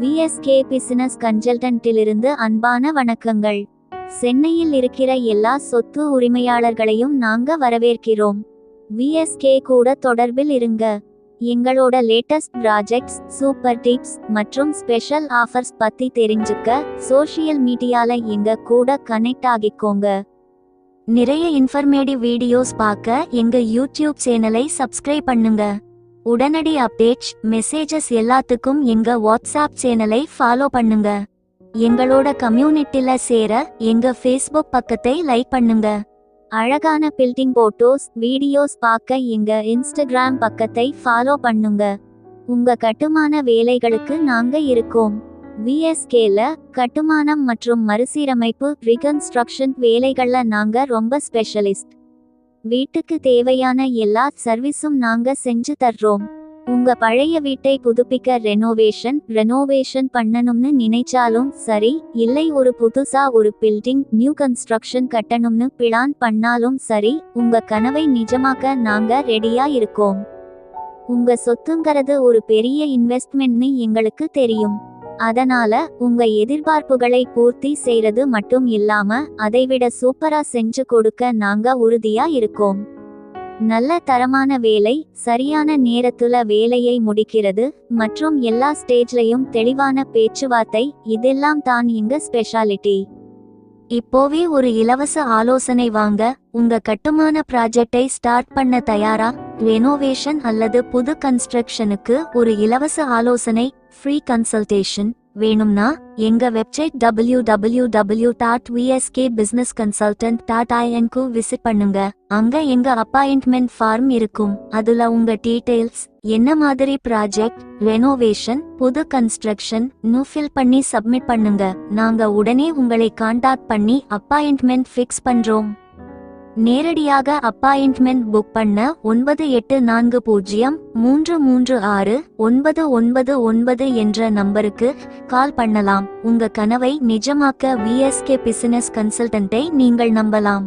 VSK business கன்சல்டன்ட்டிலிருந்து அன்பான வணக்கங்கள். சென்னையில் இருக்கிற எல்லா சொத்து உரிமையாளர்களையும் நாங்க வரவேற்கிறோம். விஎஸ்கே கூட தொடர்பில் இருங்க. எங்களோட லேட்டஸ்ட் ப்ராஜெக்ட்ஸ் சூப்பர் டிப்ஸ் மற்றும் ஸ்பெஷல் ஆஃபர்ஸ் பத்தி தெரிஞ்சுக்க சோஷியல் மீடியால எங்க கூட கனெக்ட் ஆகிக்கோங்க. நிறைய இன்ஃபர்மேட்டிவ் வீடியோஸ் பார்க்க எங்க யூடியூப் சேனலை சப்ஸ்கிரைப் பண்ணுங்க. உடனடி அப்டேட்ஸ் மெசேஜஸ் எல்லாத்துக்கும் எங்க வாட்ஸ்அப் சேனலை ஃபாலோ பண்ணுங்க. எங்களோட கம்யூனிட்டில சேர எங்க ஃபேஸ்புக் பக்கத்தை லைக் பண்ணுங்க. அழகான பில்டிங் போட்டோஸ் வீடியோஸ் பார்க்க எங்க இன்ஸ்டாகிராம் பக்கத்தை ஃபாலோ பண்ணுங்க. உங்க கட்டுமான வேலைகளுக்கு நாங்க இருக்கோம். விஎஸ்கேல கட்டுமானம் மற்றும் மறுசீரமைப்பு ரீகன்ஸ்ட்ரக்ஷன் வேலைகள்ல நாங்க ரொம்ப ஸ்பெஷலிஸ்ட் வீட்டுக்கு தேவையான எல்லா சர்வீஸும் நாங்க செஞ்சு தர்றோம். உங்க பழைய வீட்டை புதுப்பிக்க ரெனோவேஷன் ரெனோவேஷன் பண்ணணும்னு நினைச்சாலும் சரி இல்லை ஒரு புதுசா ஒரு பில்டிங் நியூ கன்ஸ்ட்ரக்ஷன் கட்டணும்னு பிளான் பண்ணாலும் சரி உங்க கனவை நிஜமாக்க நாங்க ரெடியா இருக்கோம். உங்க சொத்துங்கிறது ஒரு பெரிய இன்வெஸ்ட்மெண்ட்னு எங்களுக்கு தெரியும். அதனால உங்க எதிர்பார்ப்புகளை பூர்த்தி செய்யறது மட்டும் இல்லாம அதைவிட சூப்பரா செஞ்சு கொடுக்க நாங்க உறுதியா இருக்கோம். நல்ல தரமான வேலை சரியான நேரத்துல வேலையை முடிக்கிறது மற்றும் எல்லா ஸ்டேஜ்லயும் தெளிவான பேச்சுவார்த்தை இதெல்லாம் தான் இங்க ஸ்பெஷாலிட்டி இப்போவே ஒரு இலவச ஆலோசனை வாங்க உங்க கட்டுமான ப்ராஜெக்டை ஸ்டார்ட் பண்ண தயாரா? ரெனோவேஷன் அல்லது புது கன்ஸ்ட்ரக்ஷனுக்கு ஒரு இலவச ஆலோசனை ஃப்ரீ கன்சல்டேஷன் வேணும்னா எங்க website W W W dot VSK business consultant dot ஐஎன்கு visit பண்ணுங்க. அங்க எங்க அப்பாயின்ட்மெண்ட் ஃபார்ம் இருக்கும். அதுல உங்க டீடைல்ஸ் என்ன மாதிரி ப்ராஜெக்ட் ரெனோவேஷன் புது கன்ஸ்ட்ரக்ஷன் ஃபில் பண்ணி சப்மிட் பண்ணுங்க. நாங்க உடனே உங்களை காண்டாக்ட் பண்ணி அப்பாயின்ட்மெண்ட் ஃபிக்ஸ் பண்றோம். நேரடியாக அப்பாயின்ட்மெண்ட் புக் பண்ண ஒன்பது எட்டு நான்கு பூஜ்ஜியம் மூன்று மூன்று ஆறு ஒன்பது ஒன்பது ஒன்பது என்ற நம்பருக்கு கால் பண்ணலாம். உங்க கனவை நிஜமாக்க விஎஸ்கே பிசினஸ் கன்சல்டன்ட்டை நீங்கள் நம்பலாம்.